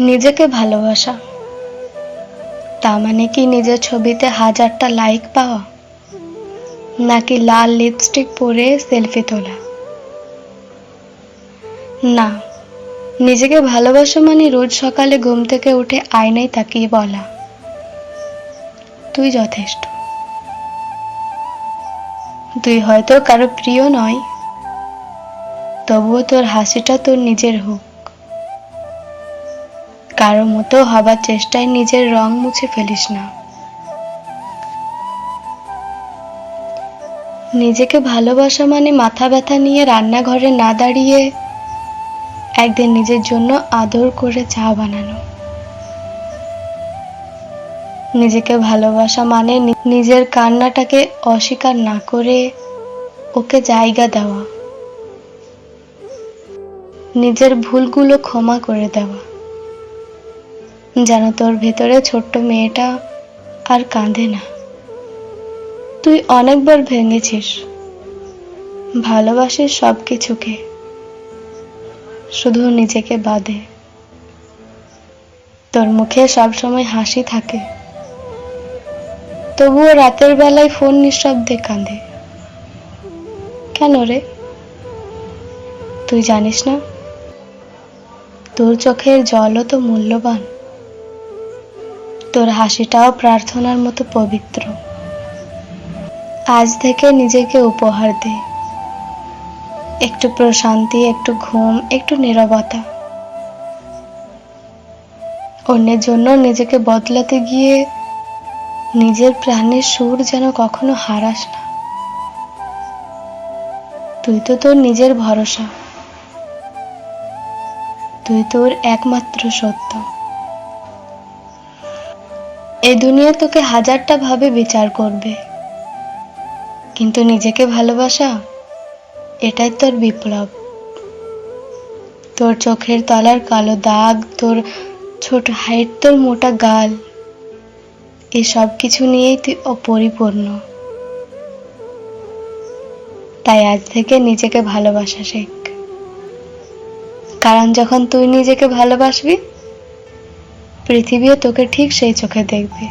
নিজেকে ভালোবাসা। তা মানে কি নিজের ছবিতে হাজারটা লাইক পাওয়া? নাকি লাল লিপস্টিক পরে সেলফি তোলা? না, নিজেকে ভালোবাসা মানে রোজ সকালে ঘুম থেকে উঠে আয়নায় তাকিয়ে বলা। তুই যথেষ্ট। তুই হয়তো কারও প্রিয় নয়, তবুও তোর হাসিটা তোর নিজের হোক। কারও মতো হবার চেষ্টায় নিজের রং মুছে ফেলিস না। নিজেকে ভালোবাসা মানে মাথা ব্যথা নিয়ে রান্নাঘরে না দাঁড়িয়ে একদিন নিজের জন্য আদর করে চা বানানো। নিজেকে ভালোবাসা মানে নিজের কান্নাটাকে অস্বীকার না করে ওকে জায়গা দেওয়া। নিজের ভুলগুলো ক্ষমা করে দেওয়া। যেন তোর ভেতরে ছোট্ট মেয়েটা আর কাঁদে না। তুই অনেকবার ভেঙেছিস। ভালোবাসিস সব কিছুকে শুধু নিজেকে বাদে। তোর মুখে সবসময় হাসি থাকে। তবুও রাতের বেলায় ফোন নিঃশব্দে কাঁদে। কেন রে? তুই জানিস না? তোর চোখের জলও তো মূল্যবান। তোর হাসিটাও প্রার্থনার মতো পবিত্র। আজ থেকে নিজেকে উপহার দে। একটু প্রশান্তি, একটু ঘুম, একটু নীরবতা। অন্যের জন্য নিজেকে বদলাতে গিয়ে নিজের প্রাণের সুর যেন কখনো হারাস না। তুই তো তোর নিজের ভরসা। তুই তোর একমাত্র সত্য। এই দুনিয়া তোকে হাজারটা ভাবে বিচার করবে। কিন্তু নিজেকে ভালোবাসা, এটাই তোর বিপ্লব। তোর চোখের তলার কালো দাগ, তোর ছোট হাইট, তোর মোটা গাল এসব কিছু নিয়েই তুই অপরিপূর্ণ। তাই আজ থেকে নিজেকে ভালোবাসা শেখ। কারণ যখন তুই নিজেকে ভালোবাসবি পৃথিবীও তোকে ঠিক সেই চোখে দেখবে।